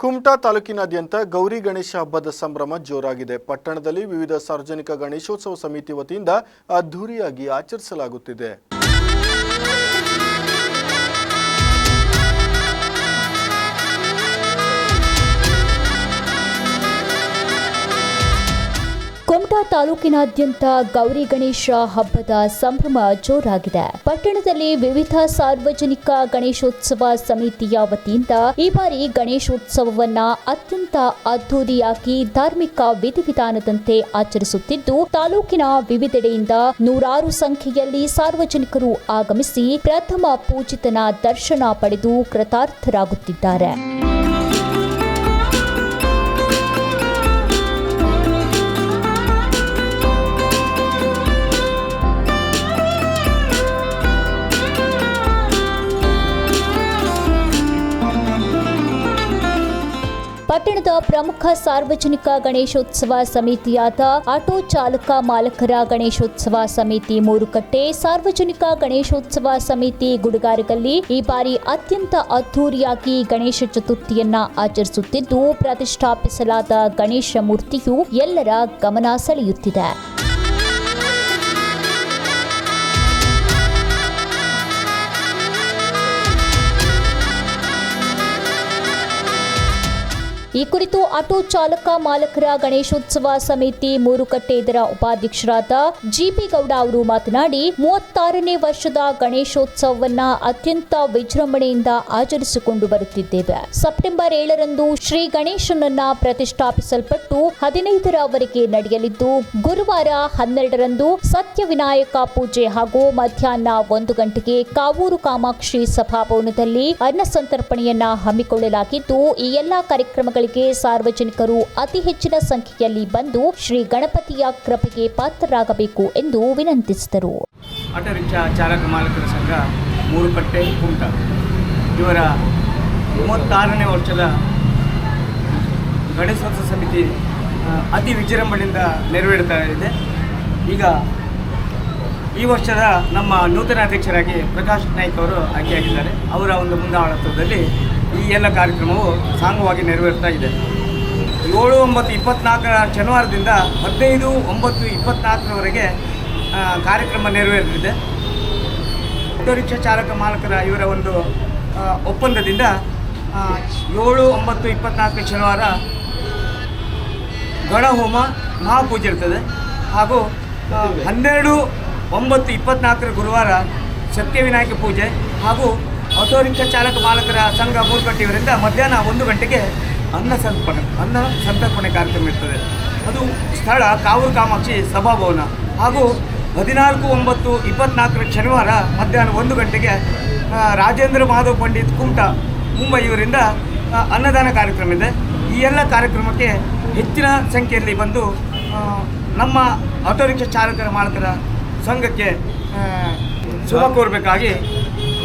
ಕುಮಟಾ ತಾಲೂಕಿನಾದ್ಯಂತ ಗೌರಿ ಗಣೇಶ ಹಬ್ಬದ ಸಂಭ್ರಮ ಜೋರಾಗಿದೆ. ಪಟ್ಟಣದಲ್ಲಿ ವಿವಿಧ ಸಾರ್ವಜನಿಕ ಗಣೇಶೋತ್ಸವ ಸಮಿತಿ ವತಿಯಿಂದ ಅದ್ಧೂರಿಯಾಗಿ ಆಚರಿಸಲಾಗುತ್ತಿದೆ. ತಾಲೂಕಿನಾದ್ಯಂತ ಗೌರಿ ಗಣೇಶ ಹಬ್ಬದ ಸಂಭ್ರಮ ಜೋರಾಗಿದೆ. ಪಟ್ಟಣದಲ್ಲಿ ವಿವಿಧ ಸಾರ್ವಜನಿಕ ಗಣೇಶೋತ್ಸವ ಸಮಿತಿಯ ವತಿಯಿಂದ ಈ ಬಾರಿ ಗಣೇಶೋತ್ಸವವನ್ನ ಅತ್ಯಂತ ಅದ್ದೂರಿಯಾಗಿ ಧಾರ್ಮಿಕ ವಿಧಿವಿಧಾನದಂತೆ ಆಚರಿಸುತ್ತಿದ್ದು, ತಾಲೂಕಿನ ವಿವಿಧೆಡೆಯಿಂದ ನೂರಾರು ಸಂಖ್ಯೆಯಲ್ಲಿ ಸಾರ್ವಜನಿಕರು ಆಗಮಿಸಿ ಪ್ರಥಮ ಪೂಜಿತನ ದರ್ಶನ ಪಡೆದು ಕೃತಾರ್ಥರಾಗುತ್ತಿದ್ದಾರೆ. ಪಟ್ಟಣದ ಪ್ರಮುಖ ಸಾರ್ವಜನಿಕ ಗಣೇಶೋತ್ಸವ ಸಮಿತಿಯಾದ ಆಟೋ ಚಾಲಕ ಮಾಲಕರ ಗಣೇಶೋತ್ಸವ ಸಮಿತಿ ಮೂರುಕಟ್ಟೆ ಸಾರ್ವಜನಿಕ ಗಣೇಶೋತ್ಸವ ಸಮಿತಿ ಗುಡುಗಾರಗಲ್ಲಿ ಈ ಬಾರಿ ಅತ್ಯಂತ ಅದ್ದೂರಿಯಾಗಿ ಗಣೇಶ ಚತುರ್ಥಿಯನ್ನ ಆಚರಿಸುತ್ತಿದ್ದು, ಪ್ರತಿಷ್ಠಾಪಿಸಲಾದ ಗಣೇಶ ಮೂರ್ತಿಯು ಎಲ್ಲರ ಗಮನ ಸೆಳೆಯುತ್ತಿದೆ. ಈ ಕುರಿತು ಆಟೋ ಚಾಲಕ ಮಾಲಕರ ಗಣೇಶೋತ್ಸವ ಸಮಿತಿ ಮೂರುಕಟ್ಟೆ ಇದರ ಉಪಾಧ್ಯಕ್ಷರಾದ ಜಿಪಿ ಗೌಡ ಅವರು ಮಾತನಾಡಿ, ಮೂವತ್ತಾರನೇ ವರ್ಷದ ಗಣೇಶೋತ್ಸವವನ್ನ ಅತ್ಯಂತ ವಿಜೃಂಭಣೆಯಿಂದ ಆಚರಿಸಿಕೊಂಡು ಬರುತ್ತಿದ್ದೇವೆ. ಸೆಪ್ಟೆಂಬರ್ ಏಳರಂದು ಶ್ರೀ ಗಣೇಶನನ್ನ ಪ್ರತಿಷ್ಠಾಪಿಸಲ್ಪಟ್ಟು ಹದಿನೈದರವರೆಗೆ ನಡೆಯಲಿದ್ದು, ಗುರುವಾರ ಹನ್ನೆರಡರಂದು ಸತ್ಯ ವಿನಾಯಕ ಪೂಜೆ ಹಾಗೂ ಮಧ್ಯಾಹ್ನ ಒಂದು ಗಂಟೆಗೆ ಕಾವೂರು ಕಾಮಾಕ್ಷಿ ಸಭಾಭವನದಲ್ಲಿ ಅನ್ನ ಸಂತರ್ಪಣೆಯನ್ನ ಹಮ್ಮಿಕೊಳ್ಳಲಾಗಿದ್ದು, ಈ ಎಲ್ಲಾ ಕಾರ್ಯಕ್ರಮಗಳಿಗೆ ಸಾರ್ವಜನಿಕರು ಅತಿ ಹೆಚ್ಚಿನ ಸಂಖ್ಯೆಯಲ್ಲಿ ಬಂದು ಶ್ರೀ ಗಣಪತಿಯ ಕೃಪೆಗೆ ಪಾತ್ರರಾಗಬೇಕು ಎಂದು ವಿನಂತಿಸಿದರು. ಆಟೋ ಚಾಲಕ ಮಾಲಕರ ಸಂಘ ಮೂರುಕಟ್ಟೆ ಕುಂಟ ಇವರ ಮೂವತ್ತಾರನೇ ವರ್ಷದ ಗಣೇಶೋತ್ಸವ ಸಮಿತಿ ಅತಿ ವಿಜೃಂಭಣೆಯಿಂದ ನೆರವೇರ್ತಾ ಇದೆ. ಈಗ ಈ ವರ್ಷದ ನಮ್ಮ ನೂತನ ಅಧ್ಯಕ್ಷರಾಗಿ ಪ್ರಕಾಶ್ ನಾಯ್ಕ್ ಅವರು ಆಯ್ಕೆಯಾಗಿದ್ದಾರೆ. ಅವರ ಒಂದು ಮುಂದಾಳತ್ವದಲ್ಲಿ ಈ ಎಲ್ಲ ಕಾರ್ಯಕ್ರಮವು ಸಾಂಗವಾಗಿ ನೆರವೇರ್ತಾ ಇದೆ. ಏಳು ಒಂಬತ್ತು ಇಪ್ಪತ್ನಾಲ್ಕರ ಶನಿವಾರದಿಂದ ಹದಿನೈದು ಒಂಬತ್ತು ಇಪ್ಪತ್ನಾಲ್ಕರವರೆಗೆ ಕಾರ್ಯಕ್ರಮ ನೆರವೇರಲಿದೆ ಆಟೋ ರಿಕ್ಷಾ ಚಾಲಕ ಮಾಲಕರ ಇವರ ಒಂದು ಒಪ್ಪಂದದಿಂದ ಏಳು ಒಂಬತ್ತು ಇಪ್ಪತ್ನಾಲ್ಕು ಶನಿವಾರ ಗಣಹೋಮ ಮಹಾಪೂಜೆ ಇರ್ತದೆ. ಹಾಗೂ ಹನ್ನೆರಡು ಒಂಬತ್ತು ಇಪ್ಪತ್ನಾಲ್ಕರ ಗುರುವಾರ ಸತ್ಯವಿನಾಯಕ ಪೂಜೆ ಹಾಗೂ ಆಟೋ ರಿಕ್ಷಾ ಚಾಲಕ ಮಾಲಕರ ಸಂಘ ಮೂರುಕಟ್ಟೆಯವರಿಂದ ಮಧ್ಯಾಹ್ನ ಒಂದು ಗಂಟೆಗೆ ಅನ್ನ ಸಂತರ್ಪಣೆ ಅನ್ನ ಸಂತರ್ಪಣೆ ಕಾರ್ಯಕ್ರಮ ಇರ್ತದೆ. ಅದು ಸ್ಥಳ ಕಾವೂರು ಕಾಮಾಕ್ಷಿ ಸಭಾಭವನ. ಹಾಗೂ ಹದಿನಾಲ್ಕು ಒಂಬತ್ತು ಇಪ್ಪತ್ನಾಲ್ಕರ ಶನಿವಾರ ಮಧ್ಯಾಹ್ನ ಒಂದು ಗಂಟೆಗೆ ರಾಜೇಂದ್ರ ಮಾಧವ್ ಪಂಡಿತ್ ಕುಮಟ, ಮುಂಬೈ ಇವರಿಂದ ಅನ್ನದಾನ ಕಾರ್ಯಕ್ರಮ ಇದೆ. ಈ ಎಲ್ಲ ಕಾರ್ಯಕ್ರಮಕ್ಕೆ ಹೆಚ್ಚಿನ ಸಂಖ್ಯೆಯಲ್ಲಿ ಬಂದು ನಮ್ಮ ಆಟೋ ರಿಕ್ಷಾ ಚಾಲಕರ ಮಾಲಕರ ಸಂಘಕ್ಕೆ ಶುಭ ಕೋರಬೇಕಾಗಿ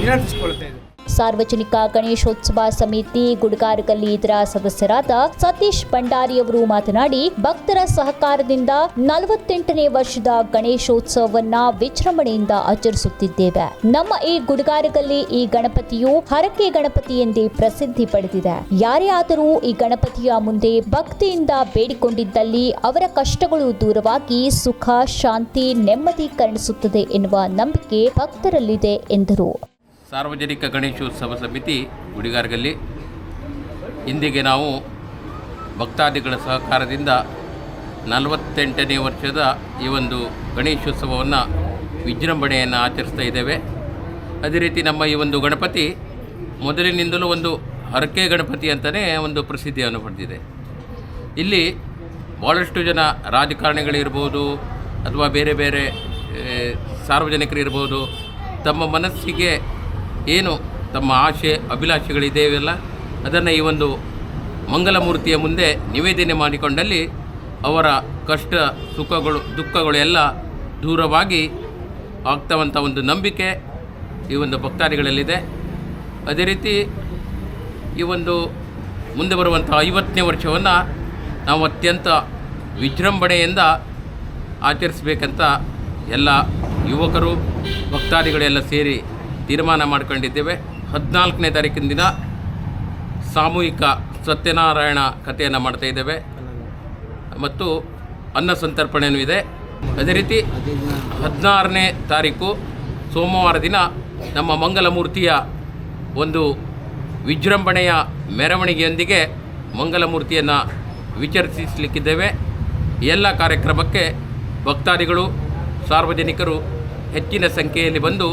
ವಿನಂತಿಸಿಕೊಳ್ಳುತ್ತಾ ಇದ್ದೇನೆ ಸಾರ್ವಜನಿಕ ಗಣೇಶೋತ್ಸವ ಸಮಿತಿ ಗುಡ್ಗಾರ್ಗಲ್ಲಿ ಇದರ ಸದಸ್ಯರಾದ ಸತೀಶ್ ಭಂಡಾರಿಯವರು ಮಾತನಾಡಿ, ಭಕ್ತರ ಸಹಕಾರದಿಂದ ನಲವತ್ತೆಂಟನೇ ವರ್ಷದ ಗಣೇಶೋತ್ಸವವನ್ನ ವಿಜೃಂಭಣೆಯಿಂದ ಆಚರಿಸುತ್ತಿದ್ದೇವೆ. ನಮ್ಮ ಈ ಗುಡ್ಗಾರಗಲ್ಲಿ ಈ ಗಣಪತಿಯು ಹರಕೆ ಗಣಪತಿ ಎಂದೇ ಪ್ರಸಿದ್ಧಿ ಪಡೆದಿದೆ. ಯಾರೇ ಆದರೂ ಈ ಗಣಪತಿಯ ಮುಂದೆ ಭಕ್ತಿಯಿಂದ ಬೇಡಿಕೊಂಡಿದ್ದಲ್ಲಿ ಅವರ ಕಷ್ಟಗಳು ದೂರವಾಗಿ ಸುಖ, ಶಾಂತಿ, ನೆಮ್ಮದಿ ಕರುಣಿಸುತ್ತದೆ ಎನ್ನುವ ನಂಬಿಕೆ ಭಕ್ತರಲ್ಲಿದೆ ಎಂದರು. ಸಾರ್ವಜನಿಕ ಗಣೇಶೋತ್ಸವ ಸಮಿತಿ ಗುಡಿಗಾರ್ಗಲ್ಲಿ. ಇಂದಿಗೆ ನಾವು ಭಕ್ತಾದಿಗಳ ಸಹಕಾರದಿಂದ ನಲವತ್ತೆಂಟನೇ ವರ್ಷದ ಈ ಒಂದು ಗಣೇಶೋತ್ಸವವನ್ನು ವಿಜೃಂಭಣೆಯನ್ನು ಆಚರಿಸ್ತಾ ಇದ್ದೇವೆ. ಅದೇ ರೀತಿ ನಮ್ಮ ಈ ಒಂದು ಗಣಪತಿ ಮೊದಲಿನಿಂದಲೂ ಒಂದು ಹರಕೆ ಗಣಪತಿ ಅಂತಲೇ ಒಂದು ಪ್ರಸಿದ್ಧಿಯನ್ನು ಪಡೆದಿದೆ. ಇಲ್ಲಿ ಭಾಳಷ್ಟು ಜನ ರಾಜಕಾರಣಿಗಳಿರ್ಬೋದು ಅಥವಾ ಬೇರೆ ಬೇರೆ ಸಾರ್ವಜನಿಕರಿರ್ಬೋದು ತಮ್ಮ ಮನಸ್ಸಿಗೆ ಏನು ತಮ್ಮ ಆಶೆ ಅಭಿಲಾಷೆಗಳಿದೆಯಲ್ಲ ಅದನ್ನು ಈ ಒಂದು ಮಂಗಲಮೂರ್ತಿಯ ಮುಂದೆ ನಿವೇದನೆ ಮಾಡಿಕೊಂಡಲ್ಲಿ ಅವರ ಕಷ್ಟ, ಸುಖಗಳು, ದುಃಖಗಳು ಎಲ್ಲ ದೂರವಾಗಿ ಆಗ್ತವಂಥ ಒಂದು ನಂಬಿಕೆ ಈ ಒಂದು ಭಕ್ತಾದಿಗಳಲ್ಲಿದೆ. ಅದೇ ರೀತಿ ಈ ಒಂದು ಮುಂದೆ ಬರುವಂಥ ಐವತ್ತನೇ ವರ್ಷವನ್ನು ನಾವು ಅತ್ಯಂತ ವಿಜೃಂಭಣೆಯಿಂದ ಆಚರಿಸಬೇಕಂತ ಎಲ್ಲ ಯುವಕರು, ಭಕ್ತಾದಿಗಳೆಲ್ಲ ಸೇರಿ ತೀರ್ಮಾನ ಮಾಡ್ಕೊಂಡಿದ್ದೇವೆ. ಹದಿನಾಲ್ಕನೇ ತಾರೀಕಿನ ದಿನ ಸಾಮೂಹಿಕ ಸತ್ಯನಾರಾಯಣ ಕಥೆಯನ್ನು ಮಾಡ್ತಾ ಇದ್ದೇವೆ. ಮತ್ತು ಅನ್ನ ಸಂತರ್ಪಣೆಯೂ ಇದೆ. ಅದೇ ರೀತಿ ಹದಿನಾರನೇ ತಾರೀಕು ಸೋಮವಾರ ದಿನ ನಮ್ಮ ಮಂಗಲಮೂರ್ತಿಯ ಒಂದು ವಿಜೃಂಭಣೆಯ ಮೆರವಣಿಗೆಯೊಂದಿಗೆ ಮಂಗಲಮೂರ್ತಿಯನ್ನು ವಿಚರಿಸಲಿಕ್ಕಿದ್ದೇವೆ ಎಲ್ಲ ಕಾರ್ಯಕ್ರಮಕ್ಕೆ ಭಕ್ತಾದಿಗಳು, ಸಾರ್ವಜನಿಕರು ಹೆಚ್ಚಿನ ಸಂಖ್ಯೆಯಲ್ಲಿ ಬಂದು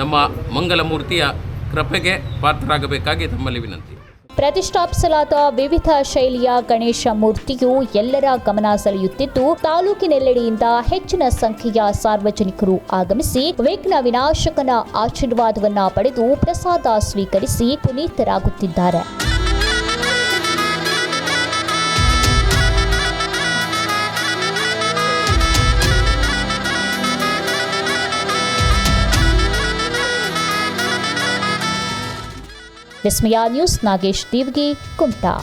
ನಮ್ಮ ಮಂಗಲಮೂರ್ತಿಯ ಕೃಪೆಗೆ ಪಾತ್ರರಾಗಬೇಕಾಗಿ ತಮ್ಮಲ್ಲಿ ವಿನಂತಿ. ಪ್ರತಿಷ್ಠಾಪಿಸಲಾದ ವಿವಿಧ ಶೈಲಿಯ ಗಣೇಶ ಮೂರ್ತಿಯು ಎಲ್ಲರ ಗಮನ ಸೆಳೆಯುತ್ತಿದ್ದು, ತಾಲೂಕಿನೆಲ್ಲೆಡೆಯಿಂದ ಹೆಚ್ಚಿನ ಸಂಖ್ಯೆಯ ಸಾರ್ವಜನಿಕರು ಆಗಮಿಸಿ ವಿಘ್ನ ವಿನಾಶಕನ ಆಶೀರ್ವಾದವನ್ನ ಪಡೆದು ಪ್ರಸಾದ ಸ್ವೀಕರಿಸಿ ಪುನೀತರಾಗುತ್ತಿದ್ದಾರೆ. ವಿಸ್ಮಯ ನ್ಯೂಸ್ ನಾಗೇಶ್ ದೇವ್ಗಿ ಕುಮಟಾ